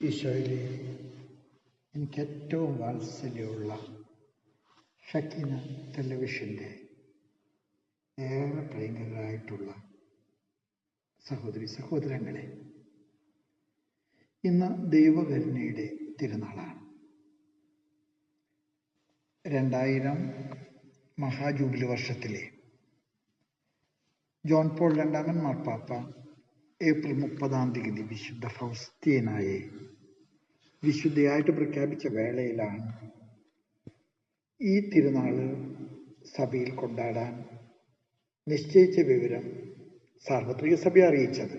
ഈശോയിലെ എനിക്ക് ഏറ്റവും വാത്സല്യമുള്ള ഷക്കീന ടെലിവിഷന്റെ ഏറെ പ്രിയങ്കരായിട്ടുള്ള സഹോദരി സഹോദരങ്ങളെ ഇന്ന് ദൈവകരുണയുടെ തിരുനാളാണ്. രണ്ടായിരം മഹാജൂബിലി വർഷത്തിലെ ജോൺ പോൾ രണ്ടാമൻ മാർപ്പാപ്പ ഏപ്രിൽ മുപ്പതാം തീയതി വിശുദ്ധ ഫൗസ്തീനായെ വിശുദ്ധയായിട്ട് പ്രഖ്യാപിച്ച വേളയിലാണ് ഈ തിരുനാൾ സഭയിൽ കൊണ്ടാടാൻ നിശ്ചയിച്ച വിവരം സാർവത്രിക സഭ അറിയിച്ചത്.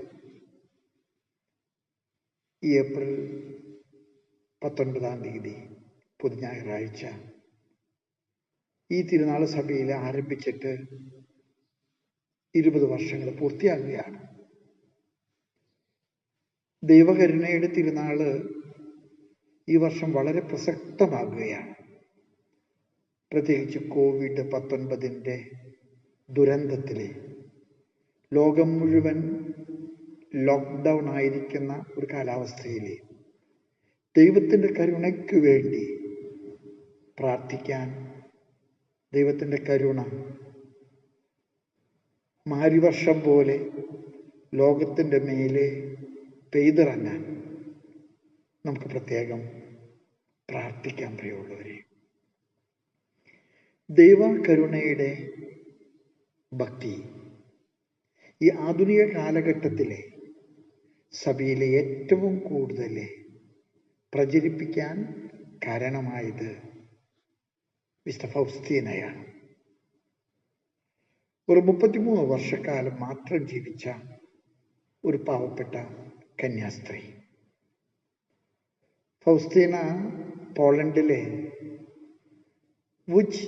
ഈ ഏപ്രിൽ പത്തൊൻപതാം തീയതി പൊതുഞായറാഴ്ച. ഈ തിരുനാൾ സഭയിൽ ആരംഭിച്ചിട്ട് ഇരുപത് വർഷങ്ങൾ പൂർത്തിയാകുകയാണ്. ദൈവകരുണയുടെ തിരുനാൾ ഈ വർഷം വളരെ പ്രസക്തമാകുകയാണ്. പ്രത്യേകിച്ച് കോവിഡ് പത്തൊൻപതിന്റെ ദുരന്തത്തിൽ ലോകം മുഴുവൻ ലോക്ക്ഡൗൺ ആയിരിക്കുന്ന ഒരു കാലാവസ്ഥയിൽ ദൈവത്തിന്റെ കരുണയ്ക്ക് വേണ്ടി പ്രാർത്ഥിക്കാൻ ദൈവത്തിന്റെ കരുണ മാരിവർഷം പോലെ ലോകത്തിന്റെ മേലെ പെയ്തിറങ്ങാൻ നമുക്ക് പ്രത്യേകം പ്രാർത്ഥിക്കാൻ പ്രിയമുള്ളവരെ ദൈവ കരുണയുടെ ഭക്തി ഈ ആധുനിക കാലഘട്ടത്തിലെ സഭയിലെ ഏറ്റവും കൂടുതൽ പ്രചരിപ്പിക്കാൻ കാരണമായത് മിസ്റ്റർ ഫൗസ്തീനയാണ് ഒരു മുപ്പത്തിമൂന്ന് വർഷക്കാലം മാത്രം ജീവിച്ച ഒരു പാവപ്പെട്ട കന്യാസ്ത്രീ. ഫൗസ്തീന പോളണ്ടിലെ വുജ്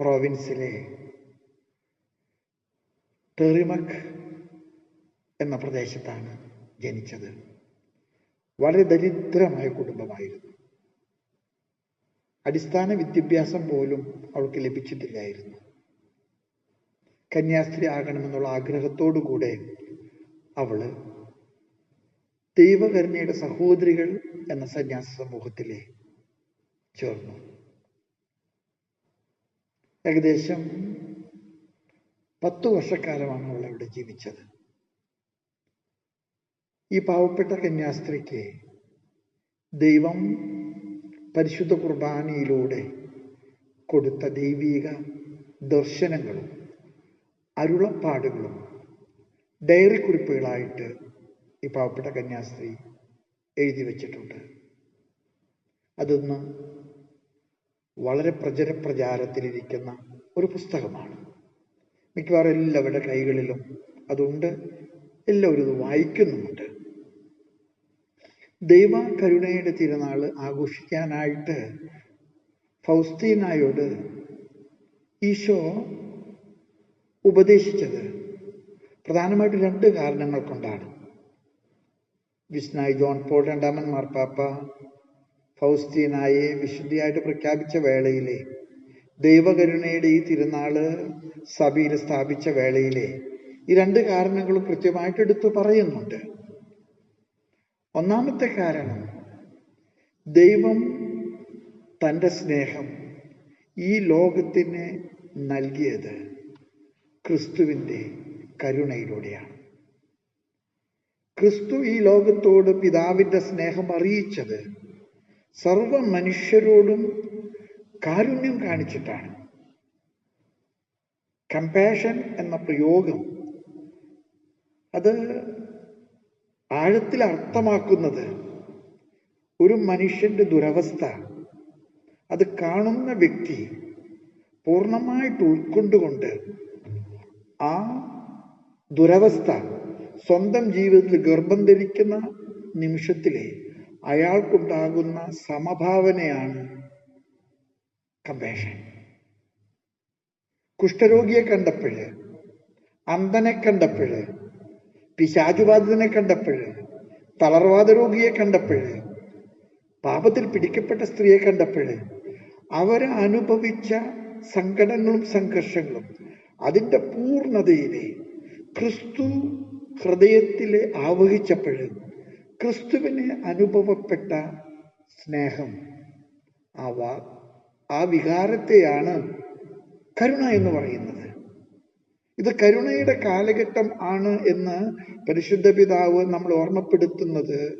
പ്രോവിൻസിലെ ടെറിമക് എന്ന പ്രദേശത്താണ് ജനിച്ചത്. വളരെ ദരിദ്രമായ കുടുംബമായിരുന്നു. അടിസ്ഥാന വിദ്യാഭ്യാസം പോലും അവൾക്ക് ലഭിച്ചിട്ടില്ലായിരുന്നു. കന്യാസ്ത്രീ ആകണമെന്നുള്ള ആഗ്രഹത്തോടു കൂടെ അവൾ ദൈവകരുണയുടെ സഹോദരികൾ എന്ന സന്യാസ സമൂഹത്തിലെ ചേർന്നു. ഏകദേശം പത്തു വർഷക്കാലമാണ് അവൾ അവിടെ ജീവിച്ചത്. ഈ പാവപ്പെട്ട കന്യാസ്ത്രീക്ക് ദൈവം പരിശുദ്ധ കുർബാനയിലൂടെ കൊടുത്ത ദൈവീക ദർശനങ്ങളും അരുളപ്പാടുകളും ഡയറി കുറിപ്പുകളായിട്ട് ഈ പാവപ്പെട്ട കന്യാസ്ത്രീ എഴുതി വച്ചിട്ടുണ്ട്. അതൊന്ന് വളരെ പ്രചര പ്രചാരത്തിലിരിക്കുന്ന ഒരു പുസ്തകമാണ്. മിക്കവാറും എല്ലാവരുടെ കൈകളിലും അതുണ്ട് എല്ലാവരും ഇത് വായിക്കുന്നുമുണ്ട്. ദൈവ കരുണയുടെ തിരുനാൾ ആഘോഷിക്കാനായിട്ട് ഫൗസ്തീനായോട് ഈശോ ഉപദേശിച്ചത് പ്രധാനമായിട്ട് രണ്ട് കാരണങ്ങൾ കൊണ്ടാണ്. വിഷ്ണായി ജോൺ പോൾ രണ്ടാമൻ മാർപ്പാപ്പ ഫൗസ്തീനായെ വിശുദ്ധിയായിട്ട് പ്രഖ്യാപിച്ച വേളയിലെ ദൈവകരുണയുടെ ഈ തിരുനാൾ സഭയിൽ സ്ഥാപിച്ച വേളയിലെ ഈ രണ്ട് കാരണങ്ങളും കൃത്യമായിട്ട് എടുത്തു പറയുന്നുണ്ട്. ഒന്നാമത്തെ കാരണം ദൈവം തന്റെ സ്നേഹം ഈ ലോകത്തിന് നൽകിയത് ക്രിസ്തുവിന്റെ കരുണയിലൂടെയാണ്. ക്രിസ്തു ഈ ലോകത്തോട് പിതാവിന്റെ സ്നേഹം അറിയിച്ചത് സർവ മനുഷ്യരോടും കാരുണ്യം കാണിച്ചിട്ടാണ്. കമ്പാഷൻ എന്ന പ്രയോഗം അത് ആഴത്തിൽ അർത്ഥമാക്കുന്നത് ഒരു മനുഷ്യന്റെ ദുരവസ്ഥ. അത് കാണുന്ന വ്യക്തി പൂർണമായിട്ട് ഉൾക്കൊണ്ടുകൊണ്ട് ആ ദുരവസ്ഥ സ്വന്തം ജീവിതത്തിൽ ഗർഭം ധരിക്കുന്ന നിമിഷത്തിലെ അയാൾക്കുണ്ടാകുന്ന സമഭാവനയാണ് കമ്പേഷൻ കുഷ്ഠരോഗിയെ കണ്ടപ്പോഴ് അന്ധനെ കണ്ടപ്പോഴ് പിശാചുബാധിതനെ കണ്ടപ്പോഴ് തളർവാദ രോഗിയെ കണ്ടപ്പോഴ് പാപത്തിൽ പിടിക്കപ്പെട്ട സ്ത്രീയെ കണ്ടപ്പോഴ് അവരനുഭവിച്ച അനുഭവിച്ച സങ്കടങ്ങളും സംഘർഷങ്ങളും അതിന്റെ പൂർണതയിലെ ക്രിസ്തു ഹൃദയത്തിൽ ആവഹിച്ചപ്പോൾ ക്രിസ്തുവിന് അനുഭവപ്പെട്ട സ്നേഹം. ആ ആ വികാരത്തെയാണ് കരുണ എന്ന് പറയുന്നത്. ഇത് കരുണയുടെ കാലഘട്ടം ആണ് എന്ന് പരിശുദ്ധ പിതാവ് നമ്മൾ ഓർമ്മപ്പെടുത്തുന്നത്.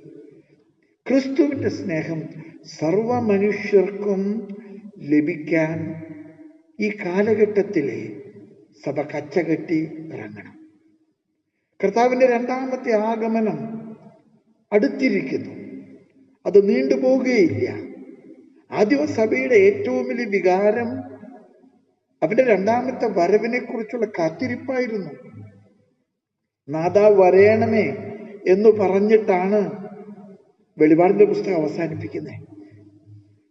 ക്രിസ്തുവിന്റെ സ്നേഹം സർവ മനുഷ്യർക്കും ലഭിക്കാൻ ഈ കാലഘട്ടത്തിലെ സഭ കച്ചകെട്ടി ഇറങ്ങണം. കർത്താവിന്റെ രണ്ടാമത്തെ ആഗമനം അടുത്തിരിക്കുന്നു. അത് നീണ്ടുപോകുകയില്ല ആദ്യ സഭയുടെ ഏറ്റവും വലിയ വികാരം അവന്റെ രണ്ടാമത്തെ വരവിനെ കുറിച്ചുള്ള കാത്തിരിപ്പായിരുന്നു. നാദാ വരയണമേ എന്ന് പറഞ്ഞിട്ടാണ് വെളിപാടിന്റെ പുസ്തകം അവസാനിപ്പിക്കുന്നത്.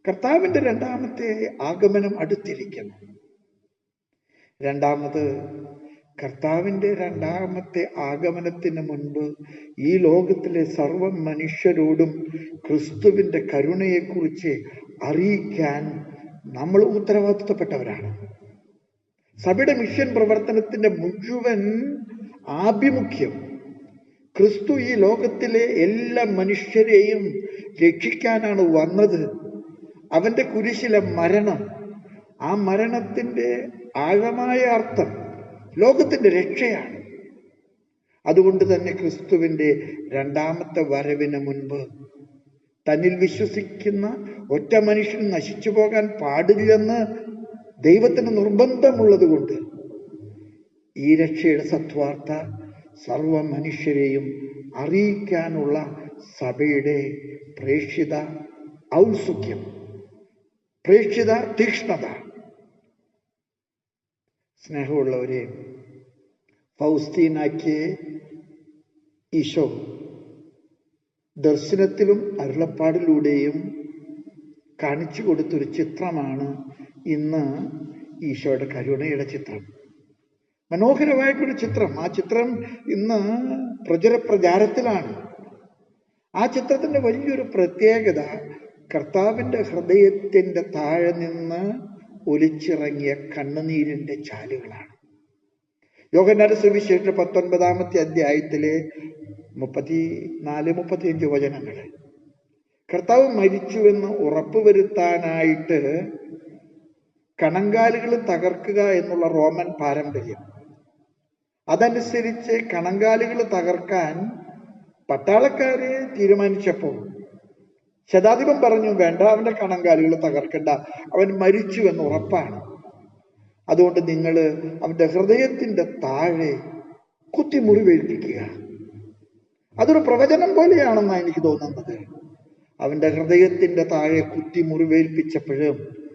കർത്താവിന്റെ രണ്ടാമത്തെ ആഗമനം അടുത്തിരിക്കുന്നു. രണ്ടാമത് കർത്താവിന്റെ രണ്ടാമത്തെ ആഗമനത്തിന് മുൻപ് ഈ ലോകത്തിലെ സർവ മനുഷ്യരോടും ക്രിസ്തുവിന്റെ കരുണയെക്കുറിച്ച് അറിയിക്കാൻ നമ്മൾ ഉത്തരവാദിത്തപ്പെട്ടവരാണ്. സഭയുടെ മിഷൻ പ്രവർത്തനത്തിന്റെ മുഴുവൻ ആഭിമുഖ്യം ക്രിസ്തു ഈ ലോകത്തിലെ എല്ലാ മനുഷ്യരെയും രക്ഷിക്കാനാണ് വന്നത്. അവന്റെ കുരിശിലെ മരണം ആ മരണത്തിന്റെ ആഴമായ അർത്ഥം ലോകത്തിന്റെ രക്ഷയാണ്. അതുകൊണ്ട് തന്നെ ക്രിസ്തുവിന്റെ രണ്ടാമത്തെ വരവിന് മുൻപ് തന്നിൽ വിശ്വസിക്കുന്ന ഒറ്റ മനുഷ്യൻ നശിച്ചു പോകാൻ പാടില്ലെന്ന് ദൈവത്തിന് നിർബന്ധമുള്ളത് കൊണ്ട് ഈ രക്ഷയുടെ സത്വാർത്ഥ സർവ മനുഷ്യരെയും അറിയിക്കാനുള്ള സഭയുടെ പ്രേക്ഷിത ഔത്സുക്യം പ്രേക്ഷിത തീക്ഷ്ണത സ്നേഹമുള്ളവരെ ഫൗസ്തീനാക്കിയെ ഈശോ ദർശനത്തിലും അരുളപ്പാടിലൂടെയും കാണിച്ചു കൊടുത്തൊരു ചിത്രമാണ് ഇന്ന് ഈശോയുടെ കരുണയുടെ ചിത്രം. മനോഹരമായിട്ടൊരു ചിത്രം. ആ ചിത്രം ഇന്ന് പ്രചര പ്രചാരത്തിലാണ് ആ ചിത്രത്തിന്റെ വലിയൊരു പ്രത്യേകത കർത്താവിന്റെ ഹൃദയത്തിന്റെ താഴെ നിന്ന് ഒലിച്ചിറങ്ങിയ കണ്ണുനീരിന്റെ ചാലുകളാണ്. യോഗനാട് സുവിശേഷ പത്തൊൻപതാമത്തെ അധ്യായത്തിലെ മുപ്പത്തി നാല് മുപ്പത്തിയഞ്ച് വചനങ്ങൾ. കർത്താവ് മരിച്ചുവെന്ന് ഉറപ്പുവരുത്താനായിട്ട് കണങ്കാലുകൾ തകർക്കുക എന്നുള്ള റോമൻ പാരമ്പര്യം. അതനുസരിച്ച് കണങ്കാലുകൾ തകർക്കാൻ പട്ടാളക്കാരെ തീരുമാനിച്ചപ്പോൾ ശതാധിപൻ പറഞ്ഞു വേണ്ട അവന്റെ കണങ്കാലുകൾ തകർക്കണ്ട. അവൻ മരിച്ചു എന്ന് ഉറപ്പാണ്. അതുകൊണ്ട് നിങ്ങൾ അവന്റെ ഹൃദയത്തിന്റെ താഴെ കുത്തി മുറിവേൽപ്പിക്കുക അതൊരു പ്രവചനം പോലെയാണെന്നാണ് എനിക്ക് തോന്നുന്നത്. അവന്റെ ഹൃദയത്തിന്റെ താഴെ കുത്തി മുറിവേൽപ്പിച്ചപ്പോഴും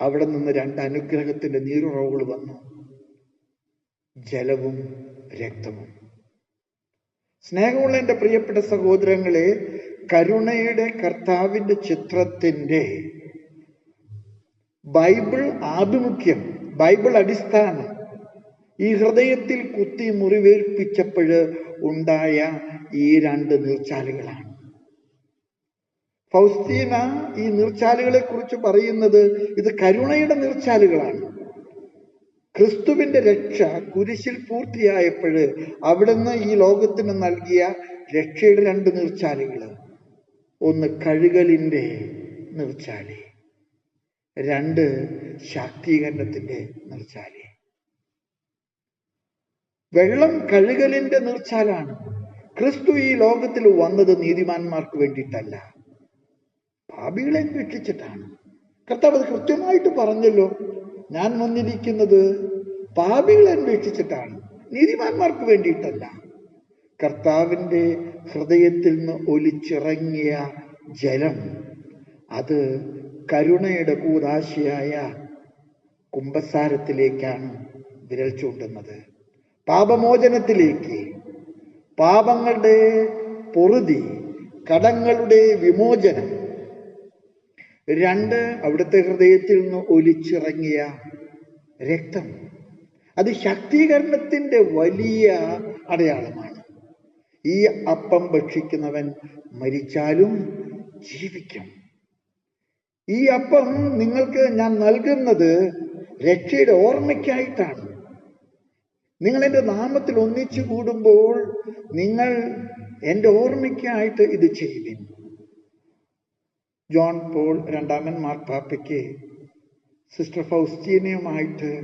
അവിടെ നിന്ന് രണ്ട് അനുഗ്രഹത്തിന്റെ നീരുറവുകൾ വന്നു. ജലവും രക്തവും. സ്നേഹമുള്ള എന്റെ പ്രിയപ്പെട്ട സഹോദരങ്ങളെ കരുണയുടെ കർത്താവിന്റെ ചിത്രത്തിന്റെ ബൈബിൾ ആഭിമുഖ്യം ബൈബിൾ അടിസ്ഥാനം ഈ ഹൃദയത്തിൽ കുത്തി മുറിവേൽപ്പിച്ചപ്പോഴ് ഉണ്ടായ ഈ രണ്ട് നീർച്ചാലുകളാണ്. ഫൗസ്തീന ഈ നീർച്ചാലുകളെ കുറിച്ച് പറയുന്നത് ഇത് കരുണയുടെ നീർച്ചാലുകളാണ്. ക്രിസ്തുവിന്റെ രക്ഷ കുരിശിൽ പൂർത്തിയായപ്പോൾ അവിടുന്ന് ഈ ലോകത്തിന് നൽകിയ രക്ഷയുടെ രണ്ട് നീർച്ചാലുകൾ. ഒന്ന് കഴുകലിന്റെ നിർച്ചാലി. രണ്ട് ശാക്തീകരണത്തിന്റെ നിർച്ചാലി. വെള്ളം കഴുകലിന്റെ നിർച്ചാലാണ്. ക്രിസ്തു ഈ ലോകത്തിൽ വന്നത് നീതിമാന്മാർക്ക് വേണ്ടിയിട്ടല്ല. പാപികളെ രക്ഷിച്ചിട്ടാണ് കർത്താവ് അത് കൃത്യമായിട്ട് പറഞ്ഞല്ലോ. ഞാൻ വന്നിരിക്കുന്നത് പാപികളെ അന്വേഷിച്ചിട്ടാണ് നീതിമാന്മാർക്ക് വേണ്ടിയിട്ടല്ല. കർത്താവിന്റെ ഹൃദയത്തിൽ നിന്ന് ഒലിച്ചിറങ്ങിയ ജലം അത് കരുണയുടെ കൂതാശയായ കുംഭസാരത്തിലേക്കാണ് വിരൽ ചൂണ്ടുന്നത്. പാപമോചനത്തിലേക്ക് പാപങ്ങളുടെ പൊറുതി കടങ്ങളുടെ വിമോചനം. രണ്ട് അവിടുത്തെ ഹൃദയത്തിൽ നിന്ന് ഒലിച്ചിറങ്ങിയ രക്തം. അത് ശാക്തീകരണത്തിന്റെ വലിയ അടയാളമാണ്. ഈ അപ്പം ഭക്ഷിക്കുന്നവൻ മരിച്ചാലും ജീവിക്കും. ഈ അപ്പം നിങ്ങൾക്ക് ഞാൻ നൽകുന്നത് രക്ഷയുടെ ഓർമ്മയ്ക്കായിട്ടാണ്. നിങ്ങൾ എന്റെ നാമത്തിൽ ഒന്നിച്ചു കൂടുമ്പോൾ നിങ്ങൾ എന്റെ ഓർമ്മയ്ക്കായിട്ട് ഇത് ചെയ്തി ജോൺ പോൾ രണ്ടാമൻ മാർപ്പാപ്പയ്ക്ക് സിസ്റ്റർ ഫൗസ്റ്റീനയുമായിട്ട്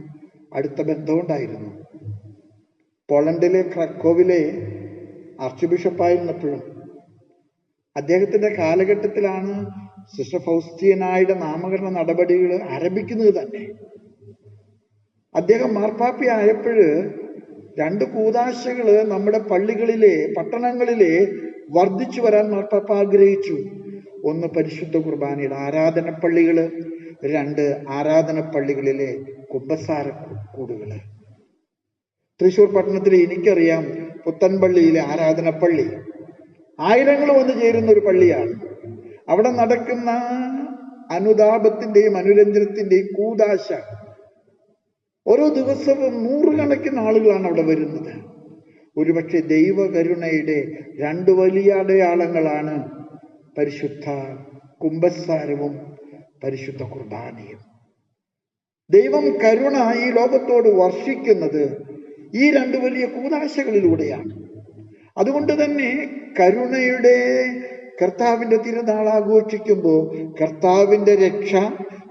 അടുത്ത ബന്ധമുണ്ടായിരുന്നു. പോളണ്ടിലെ ക്രക്കോവിലെ ആർച്ച് ബിഷപ്പായിരുന്നപ്പോഴും അദ്ദേഹത്തിന്റെ കാലഘട്ടത്തിലാണ് സിസ്റ്റർ ഫൗസ്റ്റീനായുടെ നാമകരണ നടപടികൾ ആരംഭിക്കുന്നത് തന്നെ. അദ്ദേഹം മാർപ്പാപ്പയായപ്പോഴ് രണ്ട് കൂതാശകൾ നമ്മുടെ പള്ളികളിലെ പട്ടണങ്ങളിലെ വർദ്ധിച്ചു വരാൻ മാർപ്പാപ്പ ആഗ്രഹിച്ചു. ഒന്ന് പരിശുദ്ധ കുർബാനയുടെ ആരാധന പള്ളികൾ രണ്ട് ആരാധന പള്ളികളിലെ കുമ്പസാര കൂടുകൾ തൃശൂർ പട്ടണത്തിൽ എനിക്കറിയാം പുത്തൻപള്ളിയിലെ ആരാധന പള്ളി ആയിരങ്ങൾ വന്നു ചേരുന്ന ഒരു പള്ളിയാണ്. അവിടെ നടക്കുന്ന അനുതാപത്തിന്റെയും അനുരഞ്ജനത്തിന്റെയും കൂതാശ ഓരോ ദിവസവും നൂറുകണക്കിന് ആളുകളാണ് അവിടെ വരുന്നത്. ഒരുപക്ഷെ ദൈവകരുണയുടെ രണ്ട് വലിയ അടയാളങ്ങളാണ് പരിശുദ്ധ കുംഭസാരവും പരിശുദ്ധ കുർബാനയും. ദൈവം കരുണ ഈ ലോകത്തോട് വർഷിക്കുന്നത് ഈ രണ്ട് വലിയ കൂതാശകളിലൂടെയാണ്. അതുകൊണ്ട് തന്നെ കരുണയുടെ കർത്താവിന്റെ തിരുനാൾ ആഘോഷിക്കുമ്പോൾ കർത്താവിന്റെ രക്ഷ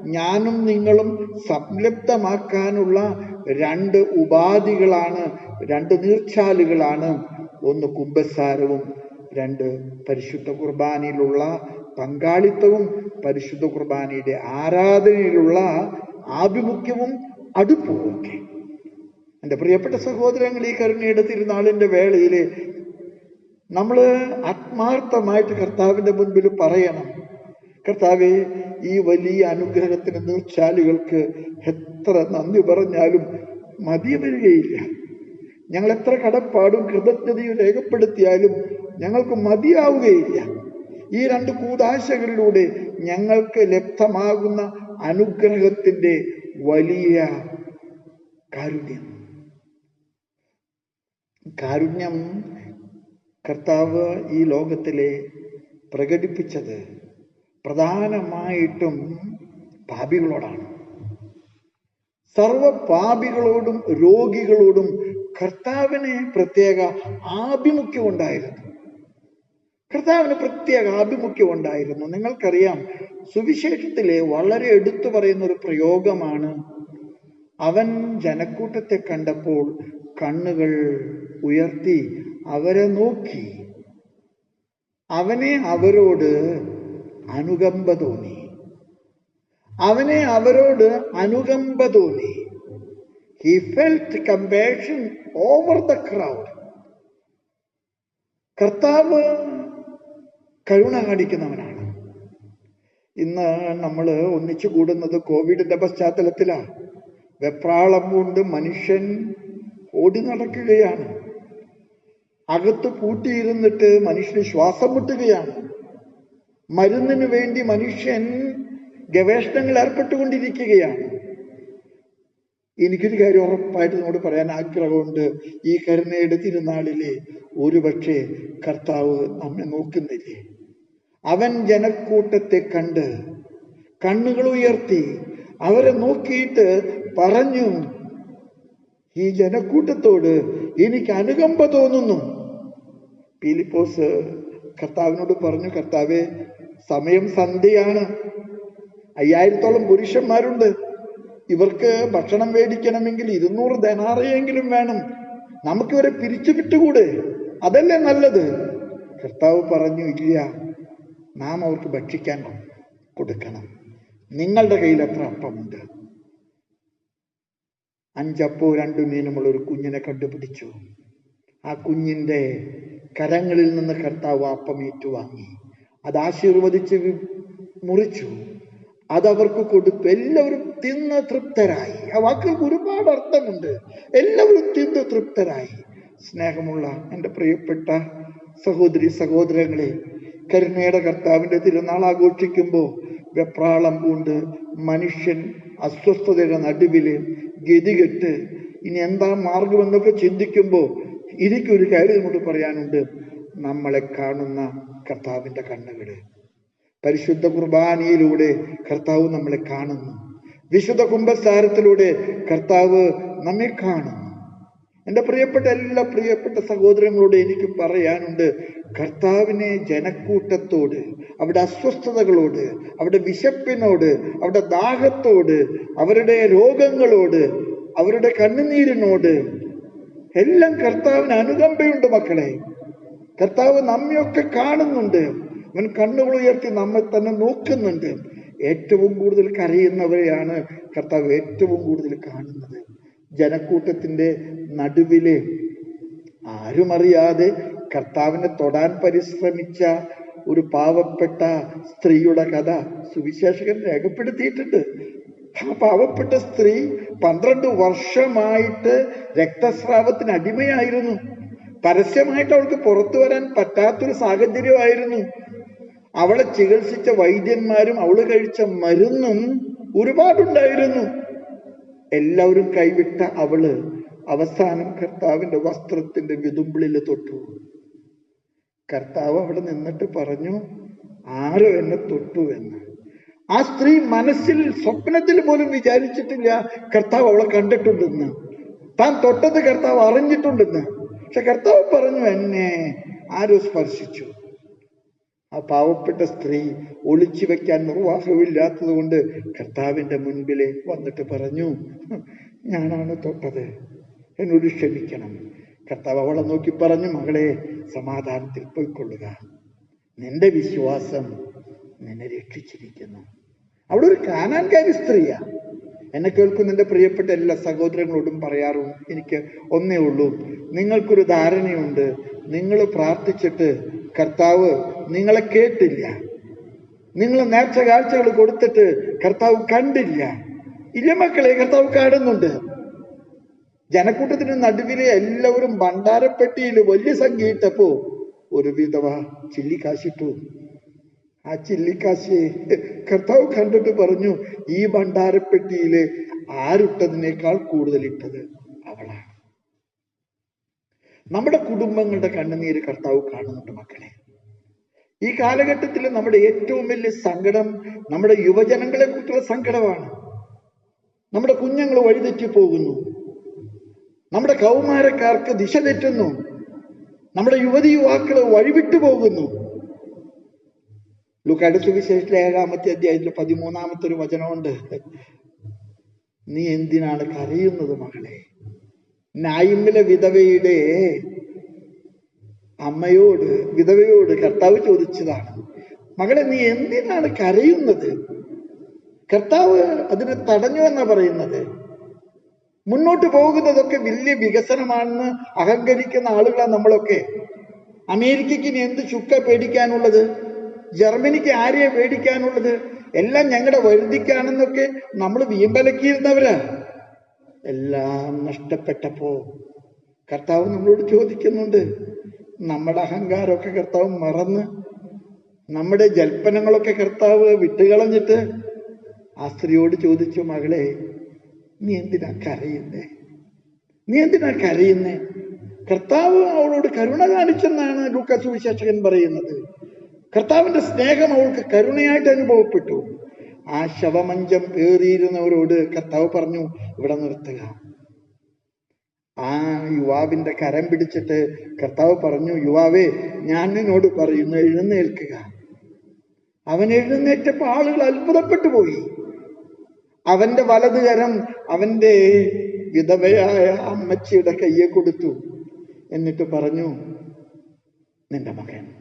ഞാനും നിങ്ങളും സംലപ്തമാക്കാനുള്ള രണ്ട് ഉപാധികളാണ് രണ്ട് നീർച്ചാലുകളാണ്. ഒന്ന് കുംഭസാരവും രണ്ട് പരിശുദ്ധ കുർബാനയിലുള്ള പങ്കാളിത്തവും പരിശുദ്ധ കുർബാനയുടെ ആരാധനയിലുള്ള ആഭിമുഖ്യവും അടുപ്പുമൊക്കെ എന്റെ പ്രിയപ്പെട്ട സഹോദരങ്ങൾ ഈ കരുണയുടെ തിരുനാളിന്റെ വേളയിൽ നമ്മൾ ആത്മാർത്ഥമായിട്ട് കർത്താവിന്റെ മുൻപിൽ പറയണം. കർത്താവെ ഈ വലിയ അനുഗ്രഹത്തിന് നീർച്ചാലുകൾക്ക് എത്ര നന്ദി പറഞ്ഞാലും മതി വരികയില്ല. ഞങ്ങൾ എത്ര കടപ്പാടും കൃതജ്ഞതയും രേഖപ്പെടുത്തിയാലും ഞങ്ങൾക്ക് മതിയാവുകയില്ല. ഈ രണ്ട് കൂടാശകളിലൂടെ ഞങ്ങൾക്ക് ലബ്ധമാകുന്ന അനുഗ്രഹത്തിന്റെ വലിയ കാരുണ്യം. കാരുണ്യം കർത്താവ് ഈ ലോകത്തിലെ പ്രകടിപ്പിച്ചത് പ്രധാനമായിട്ടും പാപികളോടാണ്. സർവ പാപികളോടും രോഗികളോടും കർത്താവിന് പ്രത്യേക ആഭിമുഖ്യം ഉണ്ടായിരുന്നു കർത്താവിന് പ്രത്യേക ആഭിമുഖ്യം ഉണ്ടായിരുന്നു നിങ്ങൾക്കറിയാം സുവിശേഷത്തിലെ വളരെ എടുത്തു പറയുന്ന ഒരു പ്രയോഗമാണ് അവൻ ജനക്കൂട്ടത്തെ കണ്ടപ്പോൾ കണ്ണുകൾ ഉയർത്തി അവരെ നോക്കി. അവനെ അവരോട് അനുകമ്പ തോന്നി. അവനെ അവരോട് അനുകമ്പ തോന്നി. He felt compassion over the crowd കർത്താവ് കരുണ കാണിക്കുന്നവനാണ്. ഇന്ന് നമ്മൾ ഒന്നിച്ചു കൂടുന്നത് കോവിഡിന്റെ പശ്ചാത്തലത്തിലാണ്. വെപ്രാളം കൊണ്ട് മനുഷ്യൻ ഓടി നടക്കുകയാണ്. അകത്ത് പൂട്ടിയിരുന്നിട്ട് മനുഷ്യന് ശ്വാസം മുട്ടുകയാണ്. മരുന്നിനു വേണ്ടി മനുഷ്യൻ ഗവേഷണങ്ങൾ ഏർപ്പെട്ടുകൊണ്ടിരിക്കുകയാണ്. എനിക്കൊരു കാര്യം ഉറപ്പായിട്ട് നമ്മോട് പറയാൻ ആഗ്രഹമുണ്ട്. ഈ കരുണയുടെ തിരുനാളിലെ ഒരുപക്ഷെ കർത്താവ് നമ്മെ നോക്കുന്നില്ലേ? അവൻ ജനക്കൂട്ടത്തെ കണ്ട് കണ്ണുകൾ ഉയർത്തി അവരെ നോക്കിയിട്ട് പറഞ്ഞു ഈ ജനക്കൂട്ടത്തോട് എനിക്ക് അനുകമ്പ തോന്നുന്നു. പീലിപ്പോസ് കർത്താവിനോട് പറഞ്ഞു കർത്താവെ സമയം സന്ധ്യയാണ്. അയ്യായിരത്തോളം പുരുഷന്മാരുണ്ട്. ഇവർക്ക് ഭക്ഷണം മേടിക്കണമെങ്കിൽ ഇരുന്നൂറ് ധനാറയെങ്കിലും വേണം. നമുക്ക് ഇവരെ പിരിച്ചു വിട്ടുകൂടെ? അതല്ലേ നല്ലത്? കർത്താവ് പറഞ്ഞു ഇല്ല നാം അവർക്ക് ഭക്ഷിക്കാൻ കൊടുക്കണം. നിങ്ങളുടെ കയ്യിൽ എത്ര അപ്പമുണ്ട്. അഞ്ചപ്പോ രണ്ടു മീനുമുള്ള ഒരു കുഞ്ഞിനെ കണ്ടുപിടിച്ചു. ആ കുഞ്ഞിന്റെ കരങ്ങളിൽ നിന്ന് കർത്താവ് അപ്പം ഏറ്റുവാങ്ങി. അത് ആശീർവദിച്ച് മുറിച്ചു. അതവർക്ക് കൊടുത്തു. എല്ലാവരും തിന്ന് തൃപ്തരായി. ആ വാക്കുകൾക്ക് ഒരുപാട് അർത്ഥമുണ്ട്. എല്ലാവരും തിന്ന് തൃപ്തരായി. സ്നേഹമുള്ള എന്റെ പ്രിയപ്പെട്ട സഹോദരി സഹോദരങ്ങളെ കരുണയുടെ കർത്താവിന്റെ തിരുനാൾ ആഘോഷിക്കുമ്പോൾ വെപ്രാളം പൂണ്ട് മനുഷ്യൻ അസ്വസ്ഥതയുടെ നടുവിൽ ഗതികെട്ട്. ഇനി എന്താ മാർഗമെന്നൊക്കെ ചിന്തിക്കുമ്പോൾ എനിക്കൊരു കാര്യം ഇങ്ങോട്ട് പറയാനുണ്ട്. നമ്മളെ കാണുന്ന കർത്താവിന്റെ കണ്ണുകൾ പരിശുദ്ധ കുർബാനയിലൂടെ കർത്താവ് നമ്മളെ കാണുന്നു. വിശുദ്ധ കുംഭസാരത്തിലൂടെ കർത്താവ് നമ്മെ കാണുന്നു. എന്റെ പ്രിയപ്പെട്ട എല്ലാ പ്രിയപ്പെട്ട സഹോദരങ്ങളോട് എനിക്ക് പറയാനുണ്ട് കർത്താവിനെ ജനക്കൂട്ടത്തോട് അവിടെ അസ്വസ്ഥതകളോട് അവിടെ വിശപ്പിനോട് അവിടെ ദാഹത്തോട് അവരുടെ രോഗങ്ങളോട് അവരുടെ കണ്ണുനീരിനോട് എല്ലാം കർത്താവിന് അനുകമ്പയുണ്ട് മക്കളെ. കർത്താവ് നമ്മയൊക്കെ കാണുന്നുണ്ട്. അവൻ കണ്ണുകൾ ഉയർത്തി നമ്മെ തന്നെ നോക്കുന്നുണ്ട്. ഏറ്റവും കൂടുതൽ കരയുന്നവരെയാണ് കർത്താവ് ഏറ്റവും കൂടുതൽ കാണുന്നത്. ജനക്കൂട്ടത്തിന്റെ നടുവിൽ ആരുമറിയാതെ കർത്താവിനെ തൊടാൻ പരിശ്രമിച്ച ഒരു പാവപ്പെട്ട സ്ത്രീയുടെ കഥ സുവിശേഷകൻ രേഖപ്പെടുത്തിയിട്ടുണ്ട്. ആ പാവപ്പെട്ട സ്ത്രീ പന്ത്രണ്ട് വർഷമായിട്ട് രക്തസ്രാവത്തിന് അടിമയായിരുന്നു. പരസ്യമായിട്ട് അവൾക്ക് പുറത്തു വരാൻ പറ്റാത്തൊരു സാഹചര്യമായിരുന്നു. അവളെ ചികിത്സിച്ച വൈദ്യന്മാരും അവൾ കഴിച്ച മരുന്നും ഒരുപാടുണ്ടായിരുന്നു. എല്ലാവരും കൈവിട്ട അവൾ അവസാനം കർത്താവിന്റെ വസ്ത്രത്തിന്റെ വിതുമ്പിളിൽ തൊട്ടു. കർത്താവ് അവിടെ നിന്നിട്ട് പറഞ്ഞു ആരോ എന്നെ തൊട്ടു എന്ന്. ആ സ്ത്രീ മനസ്സിൽ സ്വപ്നത്തിൽ പോലും വിചാരിച്ചിട്ടില്ല കർത്താവ് അവളെ കണ്ടിട്ടുണ്ടെന്ന്. താൻ തൊട്ടത് കർത്താവ് അറിഞ്ഞിട്ടുണ്ടെന്ന്. പക്ഷെ കർത്താവ് പറഞ്ഞു എന്നെ ആരോ സ്പർശിച്ചു. ആ പാവപ്പെട്ട സ്ത്രീ ഒളിച്ചു വെക്കാൻ നിർവാഹമില്ലാത്തത് കൊണ്ട് കർത്താവിന്റെ മുൻപിലെ വന്നിട്ട് പറഞ്ഞു ഞാനാണ് തൊട്ടത്. എന്നോട് ക്ഷമിക്കണം. കർത്താവ് അവളെ നോക്കി പറഞ്ഞു മകളെ സമാധാനത്തിൽ പോയിക്കൊള്ളുക. നിന്റെ വിശ്വാസം നിന്നെ രക്ഷിച്ചിരിക്കുന്നു. അവിടെ ഒരു കാനാൻകാരി സ്ത്രീയാ. എന്നെ കേൾക്കുന്ന എന്റെ പ്രിയപ്പെട്ട എല്ലാ സഹോദരങ്ങളോടും പറയാറും എനിക്ക് ഒന്നേ ഉള്ളൂ. നിങ്ങൾക്കൊരു ധാരണയുണ്ട്. നിങ്ങൾ പ്രാർത്ഥിച്ചിട്ട് കർത്താവ് നിങ്ങളെ കേട്ടില്ല. നിങ്ങൾ നേർച്ച കാഴ്ചകൾ കൊടുത്തിട്ട് കർത്താവ് കണ്ടില്ല. ഇല്ല മക്കളെ കർത്താവ് കാണുന്നുണ്ട്. ജനക്കൂട്ടത്തിന് നടുവിലെ എല്ലാവരും ഭണ്ഡാരപ്പെട്ടിയിൽ വലിയ സംഖ്യ ഇട്ടപ്പോ ഒരു വിധവ ചില്ലിക്കാശിട്ടു. ആ ചില്ലിക്കാശി കർത്താവ് കണ്ടിട്ട് പറഞ്ഞു ഈ ഭണ്ഡാരപ്പെട്ടിയിൽ ആരിട്ടതിനേക്കാൾ കൂടുതൽ ഇട്ടത്? നമ്മുടെ കുടുംബങ്ങളുടെ കണ്ണുനീര് കർത്താവ് കാണുന്നുണ്ട് മക്കളെ. ഈ കാലഘട്ടത്തിൽ നമ്മുടെ ഏറ്റവും വലിയ സങ്കടം നമ്മുടെ യുവജനങ്ങളെ കുറിച്ചുള്ള സങ്കടമാണ്. നമ്മുടെ കുഞ്ഞുങ്ങൾ വഴിതെറ്റി പോകുന്നു. നമ്മുടെ കൗമാരക്കാർക്ക് ദിശ തെറ്റുന്നു. നമ്മുടെ യുവതി യുവാക്കൾ വഴിവിട്ടു പോകുന്നു. ലുക്കാട് സുവിശേഷത്തിലെ ഏഴാമത്തെ അധ്യായത്തിൽ പതിമൂന്നാമത്തെ ഒരു വചനമുണ്ട്. നീ എന്തിനാണ് കരയുന്നത് മകളെ നായിമിലെ വിധവയുടെ അമ്മയോട് വിധവയോട് കർത്താവ് ചോദിച്ചതാണ് മകളെ നീ എന്തിനാണ് കരയുന്നത്? കർത്താവ് അതിന് തടഞ്ഞു എന്നാ പറയുന്നത്? മുന്നോട്ട് പോകുന്നതൊക്കെ വലിയ വികസനമാണെന്ന് അഹങ്കരിക്കുന്ന ആളുകളാണ് നമ്മളൊക്കെ. അമേരിക്കയ്ക്ക് ഇനി എന്ത് ചുക്ക പേടിക്കാനുള്ളത്? ജർമ്മനിക്ക് ആരെയെ പേടിക്കാനുള്ളത്? എല്ലാം ഞങ്ങളുടെ വരുതിക്കാണെന്നൊക്കെ നമ്മൾ വീമ്പലക്കിയിരുന്നവരാ. എല്ലാം നഷ്ടപ്പെട്ടപ്പോ കർത്താവ് നമ്മളോട് ചോദിക്കുന്നുണ്ട് നമ്മുടെ അഹങ്കാരമൊക്കെ കർത്താവ് മറന്ന് നമ്മുടെ ജൽപ്പനങ്ങളൊക്കെ കർത്താവ് വിട്ടുകളഞ്ഞിട്ട്? ആ സ്ത്രീയോട് ചോദിച്ചു മകളെ നീ എന്തിനാ കരയുന്നേ? നീ എന്തിനാ കരയുന്നേ? കർത്താവ് അവളോട് കരുണ കാണിച്ചെന്നാണ് ലൂക്കസ് വിശേഷകൻ പറയുന്നത്. കർത്താവിന്റെ സ്നേഹം അവൾക്ക് കരുണയായിട്ട് അനുഭവപ്പെട്ടു. ആ ശവമഞ്ചം ഏറിയിരുന്നവരോട് കർത്താവ് പറഞ്ഞു ഇവിടെ നിർത്തുക. ആ യുവാവിന്റെ കരം പിടിച്ചിട്ട് കർത്താവ് പറഞ്ഞു യുവാവേ ഞാൻ നിന്നോട് പറയുന്നു എഴുന്നേൽക്കുക. അവൻ എഴുന്നേറ്റപ്പോ ആളുകൾ അത്ഭുതപ്പെട്ടു പോയി. അവന്റെ വലത് കരം അവന്റെ വിധവയായ അമ്മച്ചിയുടെ കയ്യെ കൊടുത്തു. എന്നിട്ട് പറഞ്ഞു നിന്റെ മകൻ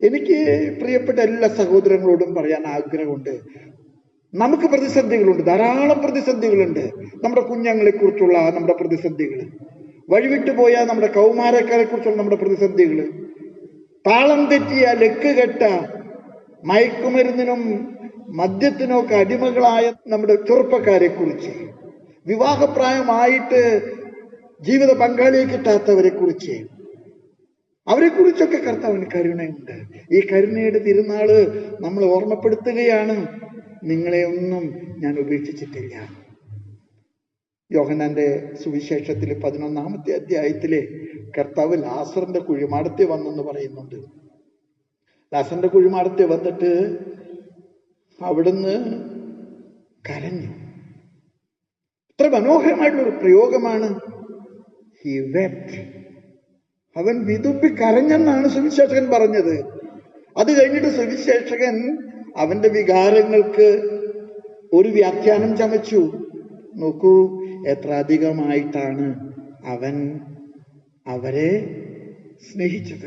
എനിക്ക് പ്രിയപ്പെട്ട എല്ലാ സഹോദരങ്ങളോടും പറയാൻ ആഗ്രഹമുണ്ട്. നമുക്ക് പ്രതിസന്ധികളുണ്ട്. ധാരാളം പ്രതിസന്ധികളുണ്ട്. നമ്മുടെ കുഞ്ഞുങ്ങളെ കുറിച്ചുള്ള നമ്മുടെ പ്രതിസന്ധികൾ വഴിവിട്ടു പോയ നമ്മുടെ കൗമാരക്കാരെ കുറിച്ചുള്ള നമ്മുടെ പ്രതിസന്ധികൾ താളം തെറ്റിയ ലക്ക് കെട്ട മയക്കുമരുന്നിനും മദ്യത്തിനൊക്കെ അടിമകളായ നമ്മുടെ ചെറുപ്പക്കാരെ കുറിച്ച് വിവാഹപ്രായമായിട്ട് ജീവിത പങ്കാളിയെ കിട്ടാത്തവരെ കുറിച്ച് അവരെ കുറിച്ചൊക്കെ കർത്താവിന് കരുണയുണ്ട്. ഈ കരുണയുടെ തിരുനാൾ നമ്മൾ ഓർമ്മപ്പെടുത്തുകയാണ്. നിങ്ങളെ ഒന്നും ഞാൻ ഉപേക്ഷിച്ചിട്ടില്ല. യോഹനാന്റെ സുവിശേഷത്തിൽ പതിനൊന്നാമത്തെ അധ്യായത്തിലെ കർത്താവ് ലാസറിന്റെ കുഴിമാടത്തെ വന്നെന്ന് പറയുന്നുണ്ട്. ലാസറിന്റെ കുഴിമാടത്തെ വന്നിട്ട് അവിടുന്ന് കരഞ്ഞു. ഇത്ര മനോഹരമായിട്ടുള്ള ഒരു പ്രയോഗമാണ് ഹി വെപ്റ്റ് അവൻ വിതുപ്പി കരഞ്ഞെന്നാണ് സുവിശേഷകൻ പറഞ്ഞത്. അത് കഴിഞ്ഞിട്ട് സുവിശേഷകൻ അവന്റെ വികാരങ്ങൾക്ക് ഒരു വ്യാഖ്യാനം ചമച്ചു. നോക്കൂ എത്ര അധികമായിട്ടാണ് അവൻ അവരെ സ്നേഹിച്ചത്.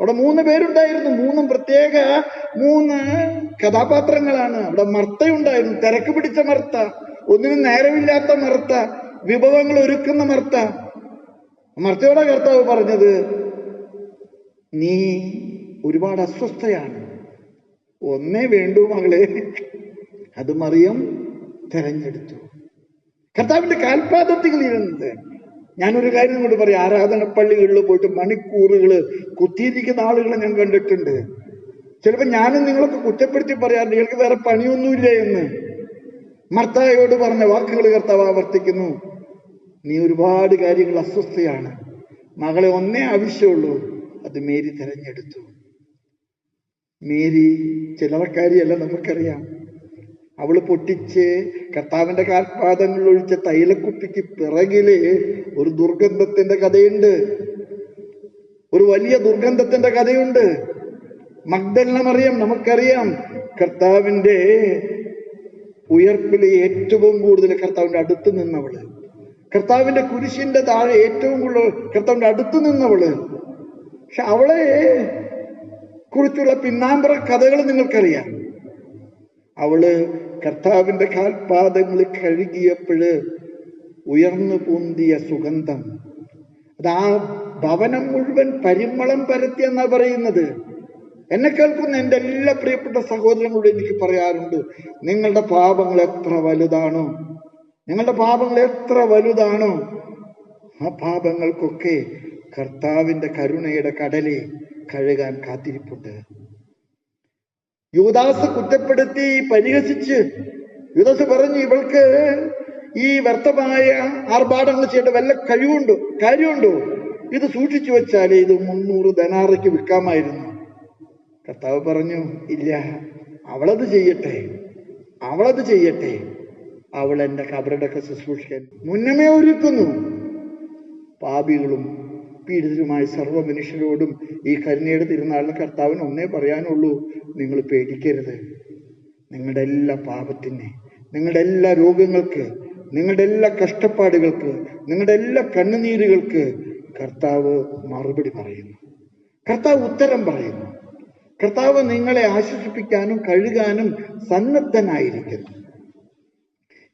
അവിടെ മൂന്ന് പേരുണ്ടായിരുന്നു. മൂന്നും പ്രത്യേക മൂന്ന് കഥാപാത്രങ്ങളാണ്. അവിടെ മർത്തയുണ്ടായിരുന്നു. തിരക്ക് പിടിച്ച മർത്ത ഒന്നിനും നേരമില്ലാത്ത മർത്ത വിഭവങ്ങൾ ഒരുക്കുന്ന മർത്ത. മർത്തയോടെ കർത്താവ് പറഞ്ഞത് നീ ഒരുപാട് അസ്വസ്ഥയാണ്. ഒന്നേ വേണ്ടു മകളെ. അത് മറിയം തെരഞ്ഞെടുത്തു. കർത്താവിന്റെ കാൽപാദത്തിൽ ഇരുന്നത് ഞാനൊരു കാര്യം കൊണ്ട് പറയാം. ആരാധന പള്ളികളിൽ പോയിട്ട് മണിക്കൂറുകൾ കുത്തിയിരിക്കുന്ന ആളുകളെ ഞാൻ കണ്ടിട്ടുണ്ട്. ചിലപ്പോൾ ഞാനും നിങ്ങളൊക്കെ കുറ്റപ്പെടുത്തി പറയാറുണ്ട്. നിങ്ങൾക്ക് വേറെ പണിയൊന്നുമില്ല എന്ന്. മർത്തായോട് പറഞ്ഞ വാക്കുകൾ കർത്താവ് ആവർത്തിക്കുന്നു. നീ ഒരുപാട് കാര്യങ്ങൾ അസ്വസ്ഥയാണ്. മകളെ ഒന്നേ ആവശ്യമുള്ളൂ. അത് മേരി തെരഞ്ഞെടുത്തു. മേരി ചിലവക്കാരിയല്ല നമുക്കറിയാം. അവൾ പൊട്ടിച്ച് കർത്താവിന്റെ കാൽപാദങ്ങളിൽ ഒഴിച്ച തൈലക്കുപ്പിക്ക് പിറകിൽ ഒരു ദുർഗന്ധത്തിന്റെ കഥയുണ്ട്. ഒരു വലിയ ദുർഗന്ധത്തിന്റെ കഥയുണ്ട്. മഗ്ദലനമറിയാം നമുക്കറിയാം. കർത്താവിന്റെ ഉയർപ്പിൽ ഏറ്റവും കൂടുതൽ കർത്താവിന്റെ അടുത്ത് നിന്നവൾ. കർത്താവിന്റെ കുരിശിന്റെ താഴെ ഏറ്റവും കൂടുതൽ കർത്താവിന്റെ അടുത്ത് നിന്നവൾ പക്ഷെ അവളെ കുറിച്ചുള്ള പിന്നാമ്പറ കഥകൾ നിങ്ങൾക്കറിയാം. അവൾ കർത്താവിന്റെ കാൽപാദങ്ങൾ കഴുകിയപ്പോഴ് ഉയർന്നു പൂന്തിയ സുഗന്ധം. അത് ആ ഭവനം മുഴുവൻ പരിമളം പരത്തി എന്നാ പറയുന്നത്. എന്നെ കേൾക്കുന്ന എന്റെ എല്ലാ പ്രിയപ്പെട്ട സഹോദരങ്ങളോട് എനിക്ക് പറയാറുണ്ട് നിങ്ങളുടെ പാപങ്ങൾ എത്ര വലുതാണോ നിങ്ങളുടെ പാപങ്ങൾ എത്ര വലുതാണോ ആ പാപങ്ങൾക്കൊക്കെ കർത്താവിന്റെ കരുണയുടെ കടലെ കഴുകാൻ കാത്തിരിപ്പുണ്ട്. യുവദാസ് കുറ്റപ്പെടുത്തി പരിഹസിച്ച് യുവദാസ് പറഞ്ഞു ഇവൾക്ക് ഈ വ്യർത്ഥമായ ആർഭാടങ്ങൾ ചെയ്യേണ്ട വല്ല കഴിവുണ്ടോ? കാര്യമുണ്ടോ? ഇത് സൂക്ഷിച്ചു വെച്ചാലേ ഇത് മുന്നൂറ് ധനാറയ്ക്ക് വിൽക്കാമായിരുന്നു. കർത്താവ് പറഞ്ഞു ഇല്ല അവളത് ചെയ്യട്ടെ അവളത് ചെയ്യട്ടെ. അവൾ എന്റെ കബറടക്ക ശുശ്രൂഷിക്കാൻ മുന്നമേ ഒരുക്കുന്നു. പാപികളും പീഡിതരുമായ സർവ മനുഷ്യരോടും ഈ കരുണയുടെ തിരുനാളിന് കർത്താവിന് ഒന്നേ പറയാനുള്ളൂ നിങ്ങൾ പേടിക്കരുത്. നിങ്ങളുടെ എല്ലാ പാപത്തിന് നിങ്ങളുടെ എല്ലാ രോഗങ്ങൾക്ക് നിങ്ങളുടെ എല്ലാ കഷ്ടപ്പാടുകൾക്ക് നിങ്ങളുടെ എല്ലാ കണ്ണുനീരുകൾക്ക് കർത്താവ് മറുപടി പറയുന്നു. കർത്താവ് ഉത്തരം പറയുന്നു. കർത്താവ് നിങ്ങളെ ആശ്വസിപ്പിക്കാനും കഴുകാനും സന്നദ്ധനായിരിക്കുന്നു.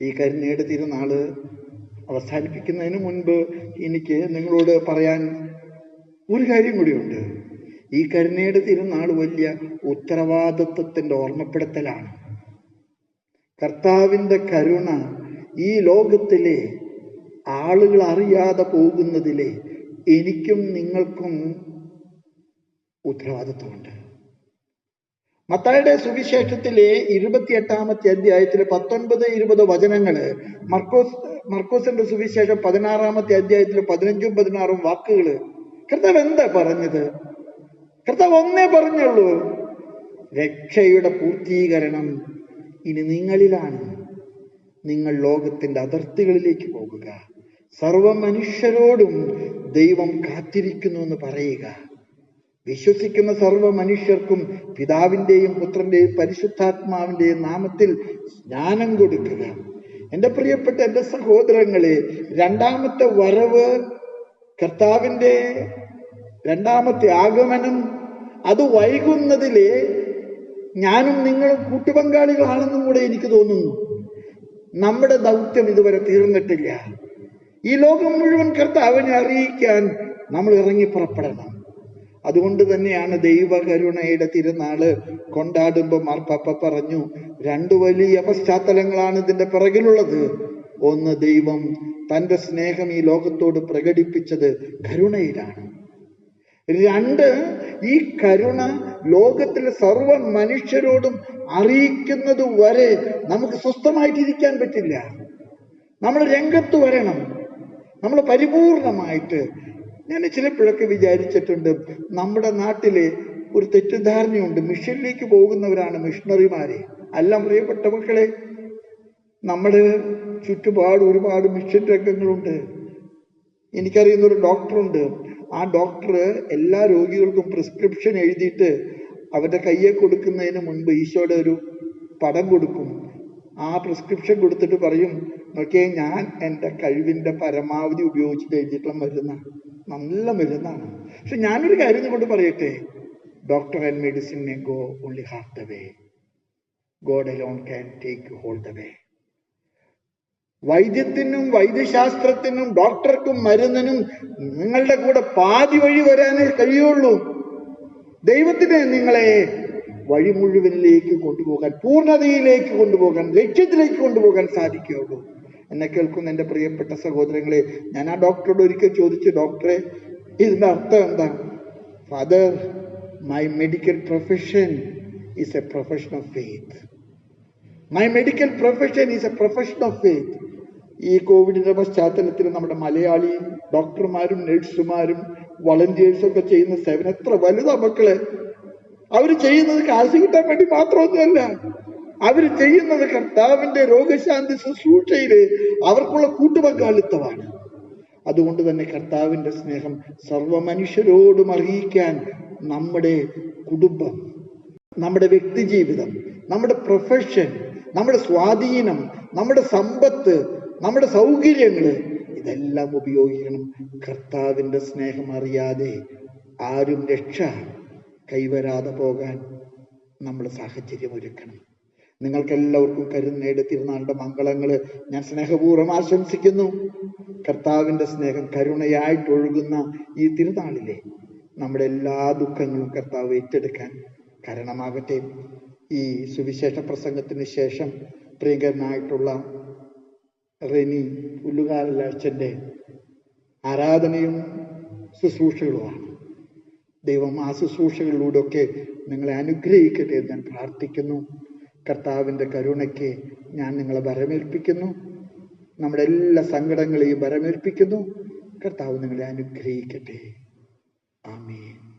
ഈ കരുണയുടെ തിരുനാൾ അവസാനിപ്പിക്കുന്നതിന് മുൻപ് എനിക്ക് നിങ്ങളോട് പറയാൻ ഒരു കാര്യം കൂടിയുണ്ട്. ഈ കരുണയുടെ തിരുനാൾ വലിയ ഉത്തരവാദിത്വത്തിന്റെ ഓർമ്മപ്പെടുത്തലാണ്. കർത്താവിന്റെ കരുണ ഈ ലോകത്തിലെ ആളുകൾ അറിയാതെ പോകുന്നതിലെ എനിക്കും നിങ്ങൾക്കും ഉത്തരവാദിത്വമുണ്ട്. മത്തായുടെ സുവിശേഷത്തിലെ ഇരുപത്തിയെട്ടാമത്തെ അധ്യായത്തിലെ പത്തൊൻപത് ഇരുപത് വചനങ്ങൾ മർക്കോസ് മർക്കോസിന്റെ സുവിശേഷം പതിനാറാമത്തെ അധ്യായത്തിലെ പതിനഞ്ചും പതിനാറും വാക്കുകൾ. കർത്താവ് എന്താ പറഞ്ഞത്? കർത്താവ് ഒന്നേ പറഞ്ഞുള്ളൂ. രക്ഷയുടെ പൂർത്തീകരണം ഇനി നിങ്ങളിലാണ്. നിങ്ങൾ ലോകത്തിന്റെ അതിർത്തികളിലേക്ക് പോകുക. സർവ മനുഷ്യരോടും ദൈവം കാത്തിരിക്കുന്നു എന്ന് പറയുക. വിശ്വസിക്കുന്ന സർവ മനുഷ്യർക്കും പിതാവിന്റെയും പുത്രന്റെയും പരിശുദ്ധാത്മാവിന്റെയും നാമത്തിൽ സ്നാനം കൊടുക്കുക. എന്റെ പ്രിയപ്പെട്ട എന്റെ സഹോദരങ്ങളെ രണ്ടാമത്തെ വരവ് കർത്താവിന്റെ രണ്ടാമത്തെ ആഗമനം. അത് വൈകുന്നതിലെ ഞാനും നിങ്ങളും കൂട്ടുപങ്കാളികളാണെന്നും കൂടെ എനിക്ക് തോന്നുന്നു. നമ്മുടെ ദൗത്യം ഇതുവരെ തീർന്നിട്ടില്ല. ഈ ലോകം മുഴുവൻ കർത്താവിനെ അറിയിക്കാൻ നമ്മൾ ഇറങ്ങി പുറപ്പെടണം. അതുകൊണ്ട് തന്നെയാണ് ദൈവകരുണയുടെ തിരുനാൾ കൊണ്ടാടുമ്പോൾ മാർപ്പാപ്പ പറഞ്ഞു രണ്ടു വലിയ പശ്ചാത്തലങ്ങളാണ് ഇതിന്റെ പിറകിലുള്ളത്. ഒന്ന് ദൈവം തന്റെ സ്നേഹം ഈ ലോകത്തോട് പ്രകടിപ്പിച്ചത് കരുണയിലാണ്. രണ്ട് ഈ കരുണ ലോകത്തിലെ സർവ മനുഷ്യരോടും അറിയിക്കുന്നത് വരെ നമുക്ക് സ്വസ്ഥമായിട്ടിരിക്കാൻ പറ്റില്ല. നമ്മൾ രംഗത്ത് വരണം. നമ്മൾ പരിപൂർണമായിട്ട് ഞാൻ ചിലപ്പോഴൊക്കെ വിചാരിച്ചിട്ടുണ്ട് നമ്മുടെ നാട്ടിലെ ഒരു തെറ്റിദ്ധാരണയുണ്ട്. മിഷനിലേക്ക് പോകുന്നവരാണ് മിഷണറിമാരെ. അല്ല പ്രിയപ്പെട്ട മക്കളെ നമ്മുടെ ചുറ്റുപാട് ഒരുപാട് മിഷൻ രംഗങ്ങളുണ്ട്. എനിക്കറിയുന്ന ഒരു ഡോക്ടറുണ്ട്. ആ ഡോക്ടർ എല്ലാ രോഗികൾക്കും പ്രിസ്ക്രിപ്ഷൻ എഴുതിയിട്ട് അവരുടെ കയ്യെ കൊടുക്കുന്നതിന് മുൻപ് ഈശോയുടെ ഒരു പടം കൊടുക്കും. ആ പ്രിസ്ക്രിപ്ഷൻ കൊടുത്തിട്ട് പറയും നോക്കിയേ ഞാൻ എന്റെ കഴിവിന്റെ പരമാവധി ഉപയോഗിച്ചിട്ട് എഴുതിയിട്ടുള്ള മരുന്നാണ്. നല്ല മരുന്നാണ്. പക്ഷെ ഞാനൊരു കാര്യം കൊണ്ട് പറയട്ടെ? Doctor and medicine go only half the way God can take whole the way വൈദ്യത്തിനും വൈദ്യശാസ്ത്രത്തിനും ഡോക്ടർക്കും മരുന്നിനും നിങ്ങളുടെ കൂടെ പാതി വഴി വരാനേ കഴിയുള്ളൂ. ദൈവത്തിന് നിങ്ങളെ വഴി മുഴുവനിലേക്ക് കൊണ്ടുപോകാൻ പൂർണതയിലേക്ക് കൊണ്ടുപോകാൻ ലക്ഷ്യത്തിലേക്ക് കൊണ്ടുപോകാൻ സാധിക്കുകയുള്ളൂ. എന്നെ കേൾക്കുന്ന എന്റെ പ്രിയപ്പെട്ട സഹോദരങ്ങളെ ഞാൻ ആ ഡോക്ടറോട് ഒരിക്കൽ ചോദിച്ചു ഡോക്ടറെ ഇതിന്റെ അർത്ഥം എന്താ? Father my medical profession is a profession of faith my medical profession is a profession of faith ഈ കോവിഡിന്റെ പശ്ചാത്തലത്തിൽ നമ്മുടെ മലയാളി ഡോക്ടർമാരും നഴ്സുമാരും വളണ്ടിയേഴ്സും ഒക്കെ ചെയ്യുന്ന സേവനം എത്ര വലുതാ മക്കളെ? അവർ ചെയ്യുന്നത് കാശ് കിട്ടാൻ വേണ്ടി മാത്രമൊന്നുമല്ല. അവർ ചെയ്യുന്നത് കർത്താവിന്റെ രോഗശാന്തി ശുശ്രൂഷയിൽ അവർക്കുള്ള കൂട്ടുപങ്കാളിത്തമാണ്. അതുകൊണ്ട് തന്നെ കർത്താവിന്റെ സ്നേഹം സർവ മനുഷ്യരോടും അറിയിക്കാൻ നമ്മുടെ കുടുംബം നമ്മുടെ വ്യക്തിജീവിതം നമ്മുടെ പ്രൊഫഷൻ നമ്മുടെ സ്വാധീനം നമ്മുടെ സമ്പത്ത് നമ്മുടെ സൗകര്യങ്ങൾ ഇതെല്ലാം ഉപയോഗിക്കണം. കർത്താവിന്റെ സ്നേഹം അറിയാതെ ആരും രക്ഷ കൈവരാതെ പോകാൻ നമ്മൾ സാഹചര്യം ഒരുക്കണം നിങ്ങൾക്കെല്ലാവർക്കും കരുന്നേട് തിരുനാളിന്റെ മംഗളങ്ങൾ ഞാൻ സ്നേഹപൂർവം ആശംസിക്കുന്നു. കർത്താവിന്റെ സ്നേഹം കരുണയായിട്ട് ഒഴുകുന്ന ഈ തിരുനാളിലെ നമ്മുടെ എല്ലാ ദുഃഖങ്ങളും കർത്താവ് ഏറ്റെടുക്കാൻ കാരണമാകട്ടെ. ഈ സുവിശേഷ പ്രസംഗത്തിന് ശേഷം പ്രിയങ്കരനായിട്ടുള്ള റെനി പുല്ലുകാലച്ചന്റെ ആരാധനയും ശുശ്രൂഷകളുമാണ്. ദൈവം ആ ശുശ്രൂഷകളിലൂടെയൊക്കെ നിങ്ങളെ അനുഗ്രഹിക്കട്ടെ എന്ന് ഞാൻ പ്രാർത്ഥിക്കുന്നു. കർത്താവിന്റെ കരുണയ്ക്ക് ഞാൻ നിങ്ങളെ വരമേൽപ്പിക്കുന്നു നമ്മുടെ എല്ലാ സങ്കടങ്ങളെയും വരമേൽപ്പിക്കുന്നു കർത്താവ് നിങ്ങളെ അനുഗ്രഹിക്കട്ടെ. ആമേൻ.